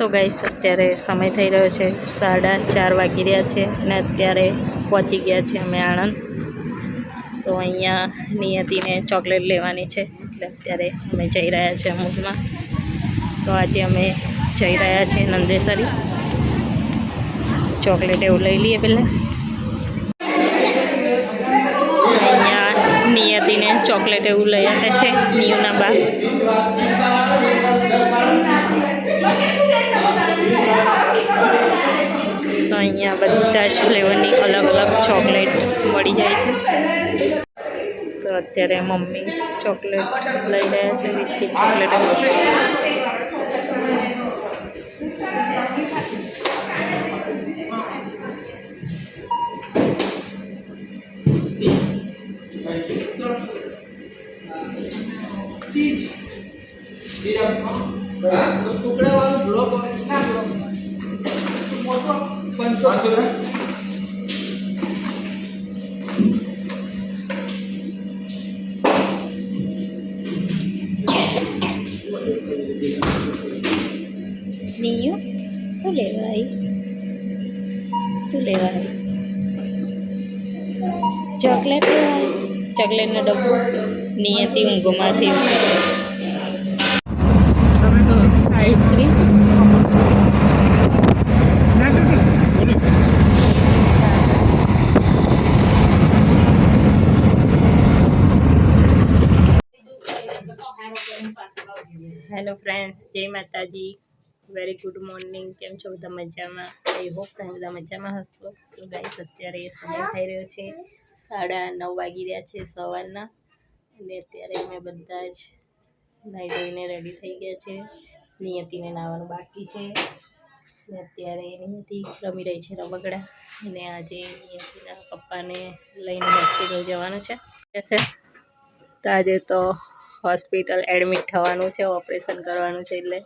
So guys અત્યારે સમય થઈ રહ્યો છે સાડા ચાર વાગી રહ્યા છે અને અત્યારે પહોંચી ગયા છે અમે આણંદ. તો અહીંયા નિયતિને ચોકલેટ લેવાની છે એટલે અત્યારે અમે જઈ રહ્યા છીએ અમૂલમાં તો આજે અમે જઈ રહ્યા છીએ નંદેસરી. ચોકલેટ એવું લઈ લઈએ પહેલાં. અહીંયા નિયતિને ચોકલેટ એવું લઈ આપે છે, નિયુના બા. તો અહીંયા બધા જ ફ્લેવરની અલગ અલગ ચોકલેટ મળી જાય છે. તો અત્યારે મમ્મી ચોકલેટ લઈ રહ્યા છે બિસ્કિટ ચોકલેટ ટુકડા વાળું બ્લોક ના બ્લોક મોટો? પાંચસો નિયુ શું લેવા આવી શું લેવાય? ચોકલેટ ચોકલેટનો ડબ્બો? નિયતિ ઊંઘોમાંથી આઈસ્ક્રીમ હેલો ફ્રેન્ડ્સ જય માતાજી વેરી ગુડ મોર્નિંગ કેમ છો? બધા મજામાં? આઈ હોપ તમે બધા મજામાં હશો. શું ગાઈસ અત્યારે સમય થઈ રહ્યો છે સાડા નવ વાગી રહ્યા છે સવારના. અને અત્યારે અમે બધા જ નાઈ ધોઈને રેડી થઈ ગયા છે. નિયતિને નાવાનું બાકી છે. અત્યારે નિયતિ રમી રહી છે રમકડા. અને આજે નિયતિના પપ્પાને લઈને હોસ્પિટલ જવાનું છે. તો આજે તો હોસ્પિટલ એડમિટ થવાનું છે ઓપરેશન કરવાનું છે એટલે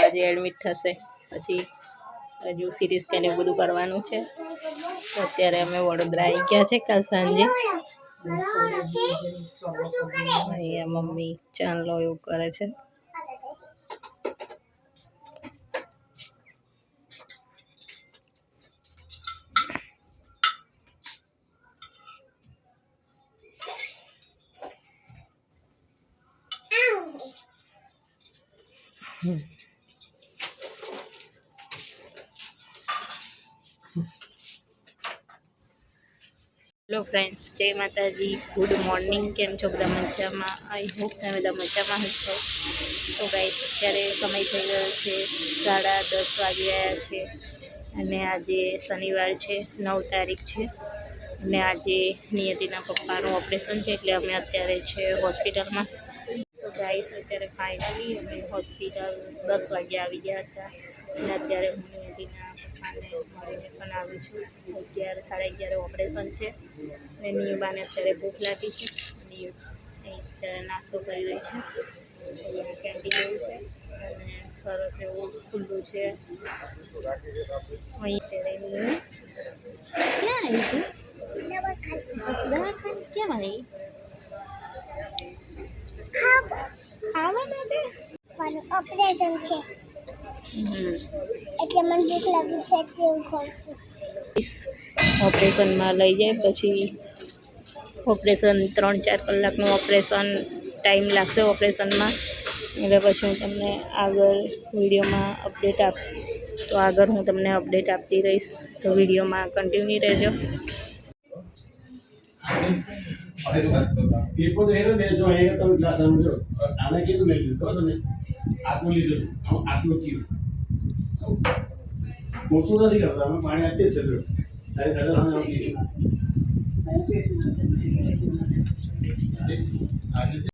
આજે એડમિટ થશે. પછી હજુ સિટી સ્કેન એવું બધું કરવાનું છે. તો અત્યારે અમે વડોદરા આવી ગયા છે કાલ સાંજે. અહીંયા મમ્મી ચાંદલો એવું કરે છે. હેલો ફ્રેન્ડ્સ, જય માતાજી. Good morning. કેમ છો બધા મજામાં? આઈ હોપ તમે બધા મજામાં હશો તો ગાઈસ અત્યારે સમય થઈ ગયો છે. સાડા દસ વાગી રહ્યા છે. અને આજે શનિવાર છે, નવ તારીખ છે. અને આજે નિયતિના પપ્પાનું ઓપરેશન છે, એટલે અમે અત્યારે છે હોસ્પિટલમાં. ગાઈસ અત્યારે ફાઇનલી અમે હોસ્પિટલ દસ વાગે આવી ગયા હતા. અને અત્યારે હું નિયતિના પપ્પાને મળીને પણ આવું છું. અગિયાર, સાડા અગિયારે ઓપરેશન છે. અને નિયુબાને અત્યારે ભૂખ લાગી છે. નિયુ અત્યારે નાસ્તો કરી રહી છે. કેન્ટીન એવું છે. અને સરસ એવું ખુલ્લું છે. અહીં અત્યારે ક્યાં આવી તું? દવાખાન ક્યાં આવી મારું ઓપરેશન છે. એટલે મને ભૂખ લાગી છે એટલે હું ખાઉં છું. ઓપરેશનમાં લઈ જાય પછી ઓપરેશન ત્રણ ચાર કલાકનું ઓપરેશન ટાઈમ લાગશે ઓપરેશનમાં. એટલે પછી હું તમને આગળ વિડીયોમાં અપડેટ આપ તો આગળ હું તમને અપડેટ આપતી રહીશ. તો વિડીયોમાં કન્ટિન્યુ રહેજો. પેપર તો એને બેસો અહીંયા તમે ક્લાસ સમજો આને કીધું મેં લીધું કહો તમે આટલું લીધું આમ આટલું થયું મોટું નથી કરતા અમે પાણી આપીએ જ છે જો. તારી નજર અમે આમ કીધું.